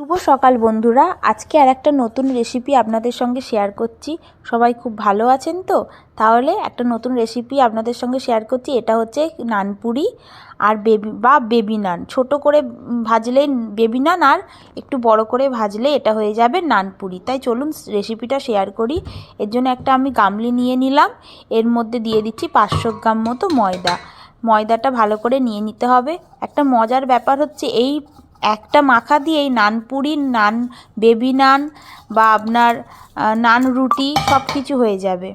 শুভ সকাল বন্ধুরা। আজকে আর একটা নতুন রেসিপি আপনাদের সঙ্গে শেয়ার করছি। সবাই খুব ভালো আছেন তো? তাহলে একটা নতুন রেসিপি আপনাদের সঙ্গে শেয়ার করছি। এটা হচ্ছে নানপুরি আর বেবি বা বেবি নান। ছোটো করে ভাজলে বেবি নান আর একটু বড় করে ভাজলে এটা হয়ে যাবে নানপুরি তাই চলুন রেসিপিটা শেয়ার করি। এর জন্য একটা আমি গামলি নিয়ে নিলাম। এর মধ্যে দিয়ে দিচ্ছি পাঁচশো গ্রাম মতো ময়দা। ময়দাটা ভালো করে নিয়ে নিতে হবে। একটা মজার ব্যাপার হচ্ছে এই একটা মাখা দিয়েই নান নানপুরি নান বেবি নান বা আপনার নান রুটি সব কিছু হয়ে যাবে।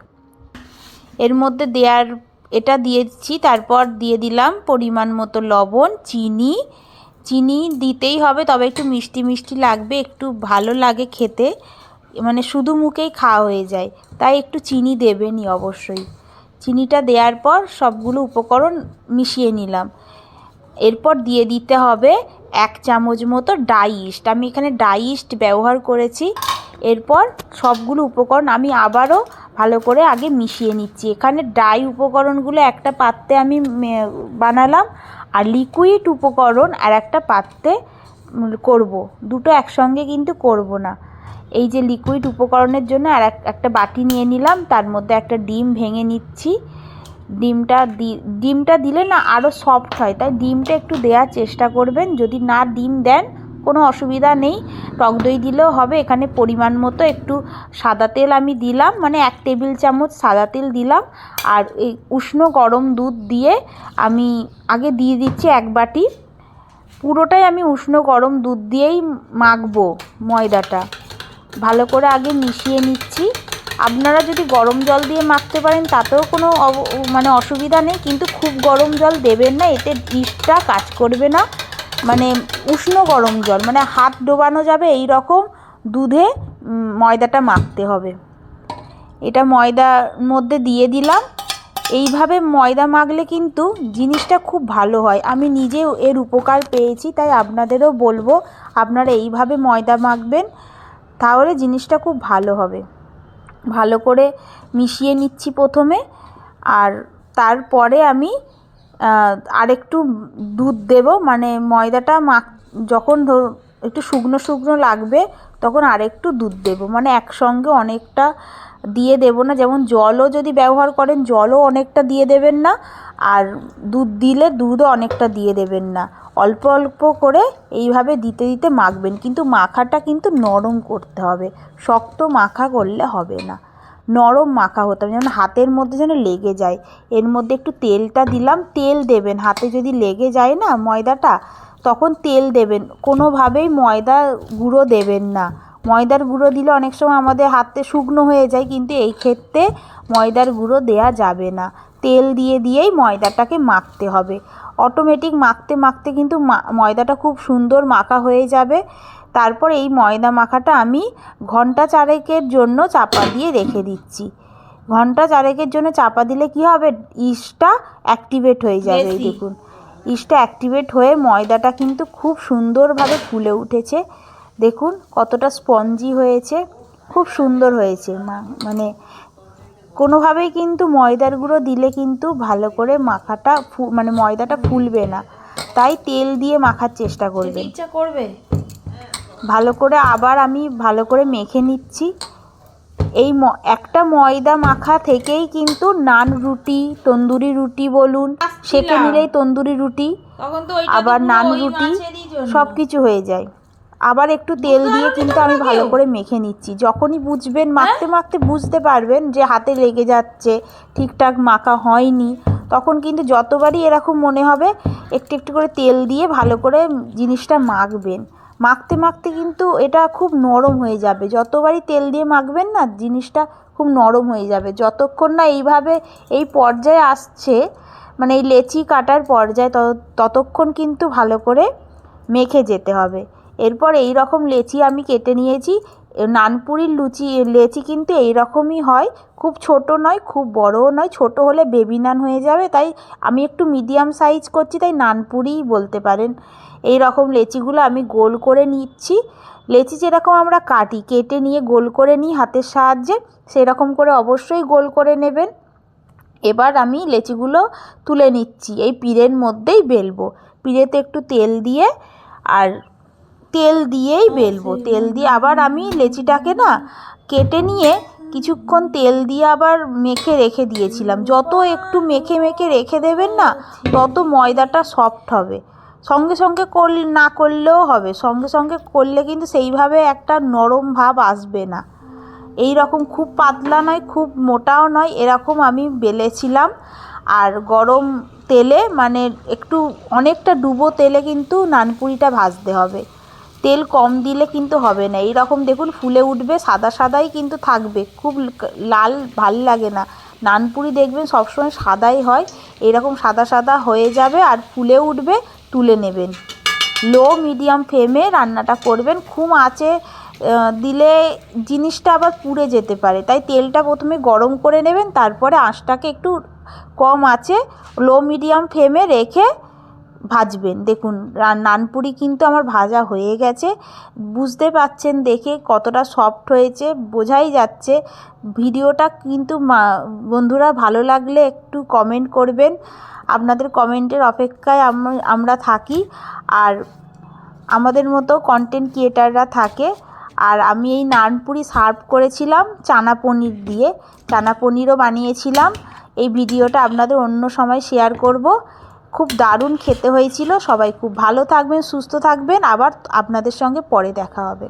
এর মধ্যে দেওয়ার এটা দিয়েছি, তারপর দিয়ে দিলাম পরিমাণ মতো লবণ, চিনি। চিনি দিতেই হবে, তবে একটু মিষ্টি মিষ্টি লাগবে, একটু ভালো লাগে খেতে। মানে শুধু মুখেই খাওয়া হয়ে যায়, তাই একটু চিনি দেবেনই অবশ্যই। চিনিটা দেওয়ার পর সবগুলো উপকরণ মিশিয়ে নিলাম। এরপর দিয়ে দিতে হবে এক চামচ মতো ডাইস্ট আমি এখানে ডাইস্ট ব্যবহার করেছি। এরপর সবগুলো উপকরণ আমি আবারও ভালো করে আগে মিশিয়ে নিচ্ছি। এখানে ডাই উপকরণগুলো একটা পাত্রে আমি বানালাম আর লিকুইড উপকরণ আর একটা পাত্রে করব। দুটো একসঙ্গে কিন্তু করব না। এই যে লিকুইড উপকরণের জন্য আর একটা বাটি নিয়ে নিলাম। তার মধ্যে একটা ডিম ভেঙে নিচ্ছি। ডিমটা দি, ডিমটা দিলে না আরও সফট হয়, তাই ডিমটা একটু দেওয়ার চেষ্টা করবেন। যদি না ডিম দেন, কোনো অসুবিধা নেই। টক দই দিলেও হবে, এখানে পরিমাণ মতো একটু সাদা তেল আমি দিলাম মানে এক টেবিল চামচ সাদা তেল দিলাম। আর এই উষ্ণ গরম দুধ দিয়ে আমি আগে দিয়ে দিচ্ছি এক বাটি। পুরোটাই আমি উষ্ণ গরম দুধ দিয়েই মাখবো ময়দাটা। ভালো করে আগে মিশিয়ে নিচ্ছি। আপনারা যদি গরম জল দিয়ে মাখতে পারেন, তাতেও কোনো মানে অসুবিধা নেই, কিন্তু খুব গরম জল দেবেন না, এতে ইস্টটা কাজ করবে না। মানে উষ্ণ গরম জল মানে হাত ডোবানো যাবে এই রকম দুধে ময়দাটা মাখতে হবে। এটা ময়দার মধ্যে দিয়ে দিলাম। এইভাবে ময়দা মাখলে কিন্তু জিনিসটা খুব ভালো হয়। আমি নিজেও এর উপকার পেয়েছি, তাই আপনাদেরও বলব, আপনারা এইভাবে ময়দা মাখবেন, তাহলে জিনিসটা খুব ভালো হবে। ভালো করে মিশিয়ে নিচ্ছি প্রথমে, আর তারপরে আমি আরেকটু দুধ দেব মানে ময়দাটা মাখ, যখন একটু শুকনো শুকনো লাগবে, তখন আরেকটু দুধ দেব মানে একসঙ্গে অনেকটা দিয়ে দেব না। যেমন জলও যদি ব্যবহার করেন, জলও অনেকটা দিয়ে দেবেন না। আর দুধ দিলে দুধও অনেকটা দিয়ে দেবেন না। অল্প অল্প করে এইভাবে দিতে দিতে মাখবেন। কিন্তু মাখাটা কিন্তু নরম করতে হবে। শক্ত মাখা করলে হবে না। নরম মাখা হতে হবে। যেন হাতের মধ্যে যেন লেগে যায়। এর মধ্যে একটু তেলটা দিলাম। তেল দেবেন। হাতে যদি লেগে যায় না ময়দাটা, তখন তেল দেবেন। কোনোভাবেই ময়দা গুঁড়ো দেবেন না। ময়দার গুঁড়ো দিলে অনেক সময় আমাদের হাতে শুকনো হয়ে যায় কিন্তু এই ক্ষেত্রে ময়দার গুঁড়ো দেয়া যাবে না। তেল দিয়ে দিয়েই ময়দাটাকে মাখতে হবে। অটোমেটিক মাখতে মাখতে কিন্তু ময়দাটা খুব সুন্দর মাখা হয়ে যাবে। তারপর এই ময়দা মাখাটা আমি ঘণ্টা চারেকের জন্য চাপা দিয়ে রেখে দিচ্ছি। ঘণ্টা চারেকের জন্য চাপা দিলে কি হবে? ইস্টটা অ্যাক্টিভেট হয়ে যাবে দেখুন। ইস্টটা অ্যাক্টিভেট হয়ে ময়দাটা কিন্তু খুব সুন্দরভাবে ফুলে উঠেছে। দেখুন কতটা স্পঞ্জি হয়েছে। খুব সুন্দর হয়েছে মানে কোনোভাবেই কিন্তু ময়দার গুঁড়ো দিলে কিন্তু ভালো করে মাখাটা মানে ময়দাটা ফুলবে না। তাই তেল দিয়ে মাখার চেষ্টা করবে ইচ্ছা করবে। ভালো করে আবার আমি ভালো করে মেখে নিচ্ছি। এই একটা ময়দা মাখা থেকেই কিন্তু নান রুটি তন্দুরি রুটি বলুন সেকে নিলেই তন্দুরি রুটি আবার নান রুটি সব কিছু হয়ে যায়। আবার একটু তেল দিয়ে কিন্তু আমি ভালো করে মেখে নিচ্ছি। যখনই বুঝবেন মাখতে মাখতে বুঝতে পারবেন যে হাতে লেগে যাচ্ছে ঠিকঠাক মাখা হয়নি। তখন কিন্তু যতবারই এরকম মনে হবে একটু একটু করে তেল দিয়ে ভালো করে জিনিসটা মাখবেন। মাখতে মাখতে কিন্তু এটা খুব নরম হয়ে যাবে। যতবারই তেল দিয়ে মাখবেন না জিনিসটা খুব নরম হয়ে যাবে। যতক্ষণ না এইভাবে এই পর্যায়ে আসছে মানে এই লেচি কাটার পর্যায়ে ততক্ষণ কিন্তু ভালো করে মেখে যেতে হবে। এরপর এই রকম লেচি আমি কেটে নিয়েছি। নানপুরির লুচি, লেচি কিন্তু এই রকমই হয়। খুব ছোট নয়, খুব বড়ও নয়, ছোট হলে বেবি নান হয়ে যাবে, তাই আমি একটু মিডিয়াম সাইজ করছি, তাই নানপুরিই বলতে পারেন। এই রকম লেচিগুলো আমি গোল করে নিচ্ছি। লেচি যেরকম আমরা কাটি, কেটে নিয়ে গোল করে নিই হাতের সাহায্যে, সেরকম করে অবশ্যই গোল করে নেবেন। এবার আমি লেচিগুলো তুলে নিচ্ছি, এই পিড়ের মধ্যেই বেলবো। পিড়েতে একটু তেল দিয়ে, আর তেল দিয়েই বেলবো। তেল দিয়ে আবার আমি লেচিটাকে না কেটে নিয়ে কিছুক্ষণ তেল দিয়ে আবার মেখে রেখে দিয়েছিলাম। যত একটু মেখে মেখে রেখে দেবেন না তত ময়দাটা সফট হবে। সঙ্গে সঙ্গে করল না করলেও হবে। সঙ্গে সঙ্গে করলে কিন্তু সেইভাবে একটা নরম ভাব আসবে না। এই রকম খুব পাতলা নয় খুব মোটাও নয় এরকম আমি বেলেছিলাম। আর গরম তেলে মানে একটু অনেকটা ডুবো তেলে কিন্তু নানপুরিটা ভাজতে হবে। তেল কম দিলে কিন্তু হবে না। এই রকম দেখুন ফুলে উঠবে, সাদা সাদাই কিন্তু থাকবে। খুব লাল ভালো লাগে না। নানপুরি দেখবেন সবসময় সাদাই হয়। এরকম সাদা সাদা হয়ে যাবে আর ফুলে উঠবে, তুলে নেবেন। লো, মিডিয়াম ফ্লেমে রান্নাটা করবেন। খুব আঁচে দিলে জিনিসটা আবার পুড়ে যেতে পারে। তাই তেলটা প্রথমে গরম করে নেবেন, তারপরে আঁচটাকে একটু কম আছে লো, মিডিয়াম ফ্লেমে রেখে ভাজবেন। দেখুন নানপুরি কিন্তু আমার ভাজা হয়ে গেছে। বুঝতে পাচ্ছেন দেখে কতটা সফট হয়েছে, বোঝাই যাচ্ছে। ভিডিওটা কিন্তু বন্ধুরা ভালো লাগলে একটু কমেন্ট করবেন। আপনাদের কমেন্টের অপেক্ষায় আম- আমরা থাকি। আর আমাদের মতো কন্টেন্ট ক্রিয়েটাররা থাকে। আর আমি এই নানপুরি সার্ভ করেছিলাম চানা পনির দিয়ে। চানা পনিরও বানিয়েছিলাম। এই ভিডিওটা আপনাদের অন্য সময় শেয়ার করব। খুব দারুণ খেতে হয়েছিল। সবাই খুব ভালো থাকবেন, সুস্থ থাকবেন। আবার আপনাদের সঙ্গে পরে দেখা হবে।